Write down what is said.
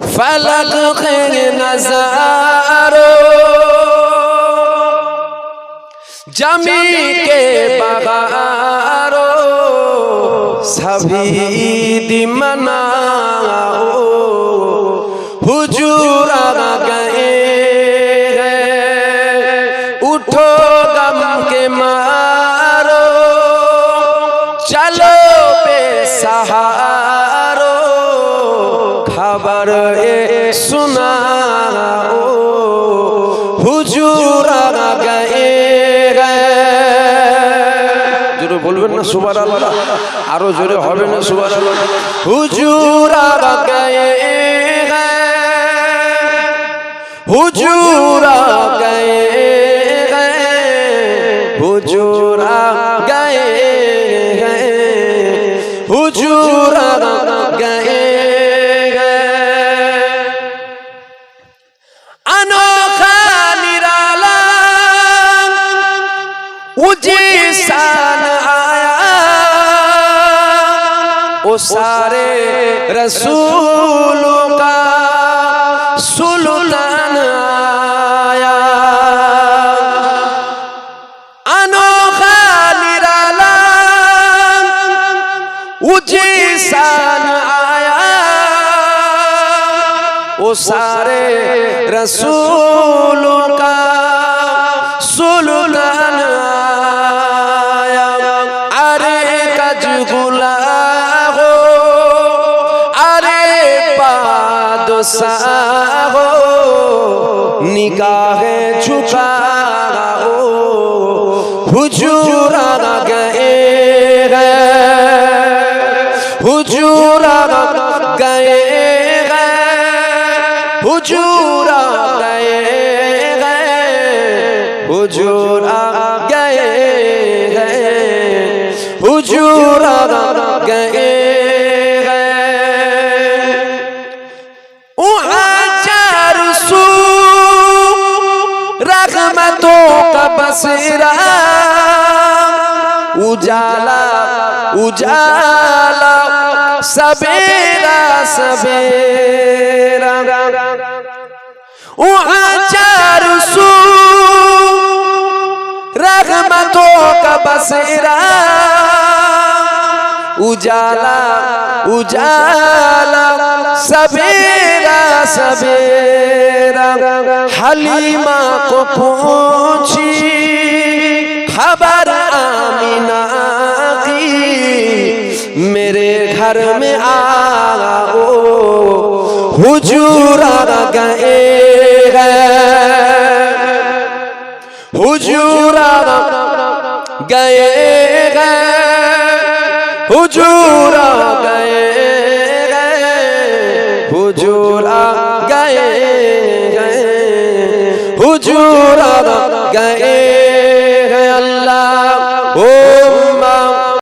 ফলক নজারো জমি কে বাগারো সভি দি মনাও হুজুর আ গয়ে উঠো গম কে মারো চলো বে সহারা আবার এ শোনা ও হুজুর গায়ে জোরে বলবেন না সুবার আল্লাহ আরও জোরে হবে না সুবার আল্লাহ হুজুর গায়ে হুজুর গায়ে হুজুর ओ सारे रसूलों का सुल्तान आया अनोखा निराला उजी सान आया वो सारे रसूलों का बादशाह हो निगाह झुकाओ हुजूर आ गए हैं हुजूर आ गए हैं हुजूर आ गए हैं हुजूर आ गए हैं हुजूर आ गए তপসিরা উজালা উজালা সবেরা সবেরা وہاں چار سو رحمتوں کا بسیرا اجالا اجالا سبیرا سبیرا हलीमा को पहुँची खबर आमीना की मेरे घर में आओ हुजूर आ गए हुजूर आ गए हुजूर आ गए হুজুর গায়ে